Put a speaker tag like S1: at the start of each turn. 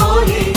S1: করি